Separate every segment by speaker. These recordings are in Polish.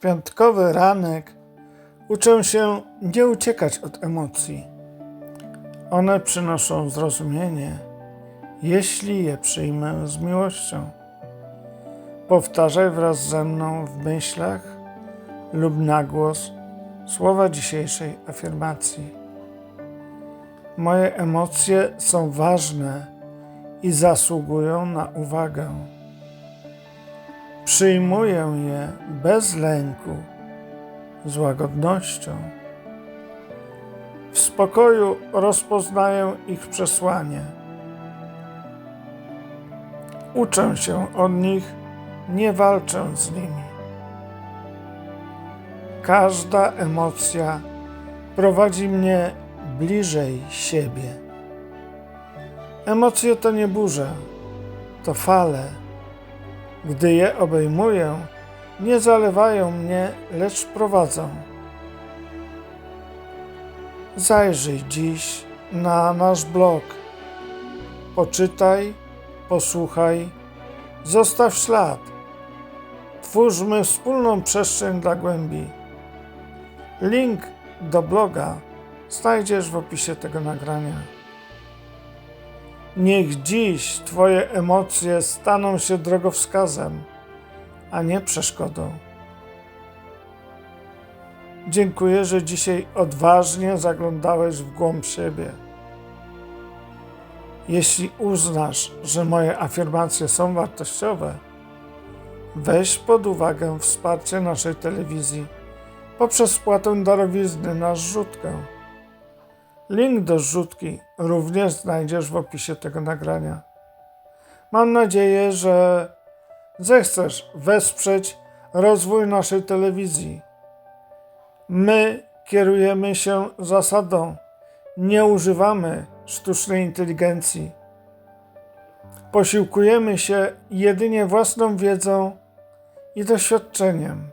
Speaker 1: piątkowy ranek uczę się nie uciekać od emocji. One przynoszą zrozumienie, jeśli je przyjmę z miłością. Powtarzaj wraz ze mną w myślach lub na głos słowa dzisiejszej afirmacji. Moje emocje są ważne i zasługują na uwagę. Przyjmuję je bez lęku, z łagodnością. W spokoju rozpoznaję ich przesłanie. Uczę się od nich, nie walczę z nimi. Każda emocja prowadzi mnie bliżej siebie. Emocje to nie burze, to fale. Gdy je obejmuję, nie zalewają mnie, lecz prowadzą. Zajrzyj dziś na nasz blog. Poczytaj, posłuchaj, zostaw ślad. Twórzmy wspólną przestrzeń dla głębi. Link do bloga znajdziesz w opisie tego nagrania. Niech dziś Twoje emocje staną się drogowskazem, a nie przeszkodą. Dziękuję, że dzisiaj odważnie zaglądałeś w głąb siebie. Jeśli uznasz, że moje afirmacje są wartościowe, weź pod uwagę wsparcie naszej telewizji poprzez wpłatę darowizny na zrzutkę. Link do zrzutki również znajdziesz w opisie tego nagrania. Mam nadzieję, że zechcesz wesprzeć rozwój naszej telewizji. My kierujemy się zasadą: nie używamy sztucznej inteligencji. Posiłkujemy się jedynie własną wiedzą i doświadczeniem.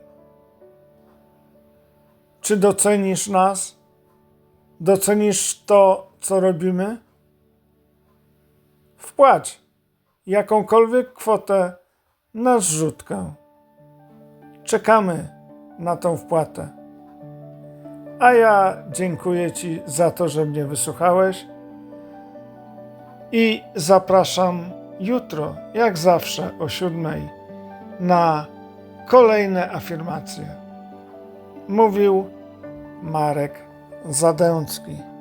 Speaker 1: Czy docenisz nas? Docenisz to, co robimy? Wpłać jakąkolwiek kwotę na zrzutkę. Czekamy na tą wpłatę. A ja dziękuję Ci za to, że mnie wysłuchałeś i zapraszam jutro, jak zawsze o siódmej, na kolejne afirmacje. Mówił Marek Zadęcki.